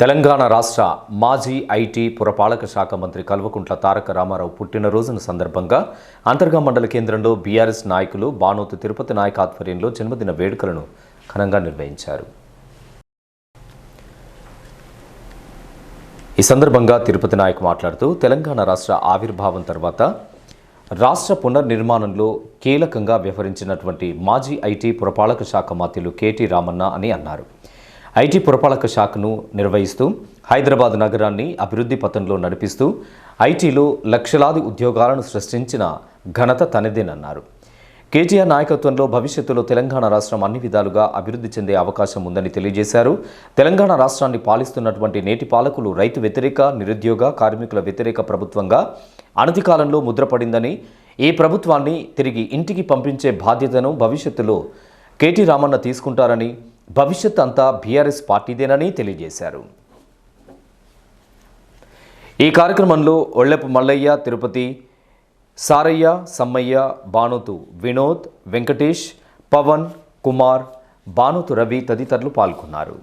తెలంగాణ రాష్ట్ర మాజీ ఐటీ పురపాలక శాఖ మంత్రి కల్వకుంట్ల తారక రామారావు పుట్టినరోజున సందర్భంగా అంతర్గా మండల కేంద్రంలో బీఆర్ఎస్ నాయకులు బానోతు తిరుపతి నాయక్ ఆధ్వర్యంలో జన్మదిన వేడుకలను ఘనంగా నిర్వహించారు. ఈ సందర్భంగా తిరుపతి నాయక్ మాట్లాడుతూ తెలంగాణ రాష్ట్ర ఆవిర్భావం తర్వాత రాష్ట్ర పునర్నిర్మాణంలో కీలకంగా వ్యవహరించినటువంటి మాజీ ఐటీ పురపాలక శాఖ మాత్రులు కేటీ రామన్న అని అన్నారు. ఐటీ పురపాలక శాఖను నిర్వహిస్తూ హైదరాబాద్ నగరాన్ని అభివృద్ధి పథంలో నడిపిస్తూ ఐటీలో లక్షలాది ఉద్యోగాలను సృష్టించిన ఘనత తనదేనన్నారు. కేటీఆర్ నాయకత్వంలో భవిష్యత్తులో తెలంగాణ రాష్ట్రం అన్ని విధాలుగా అభివృద్ధి చెందే అవకాశం ఉందని తెలియజేశారు. తెలంగాణ రాష్ట్రాన్ని పాలిస్తున్నటువంటి నేటి పాలకులు రైతు వ్యతిరేక నిరుద్యోగ కార్మికుల వ్యతిరేక ప్రభుత్వంగా అనతి కాలంలో ముద్రపడిందని ఈ ప్రభుత్వాన్ని తిరిగి ఇంటికి పంపించే బాధ్యతను భవిష్యత్తులో కేటీ రామన్న తీసుకుంటారని భవిష్యత్ అంతా బీఆర్ఎస్ పార్టీదేనని తెలియజేశారు. ఈ కార్యక్రమంలో ఒళ్ళెపు మల్లయ్య తిరుపతి సారయ్య సమ్మయ్య బానుతు వినోద్ వెంకటేష్ పవన్ కుమార్ బానుతు రవి తదితరులు పాల్గొన్నారు.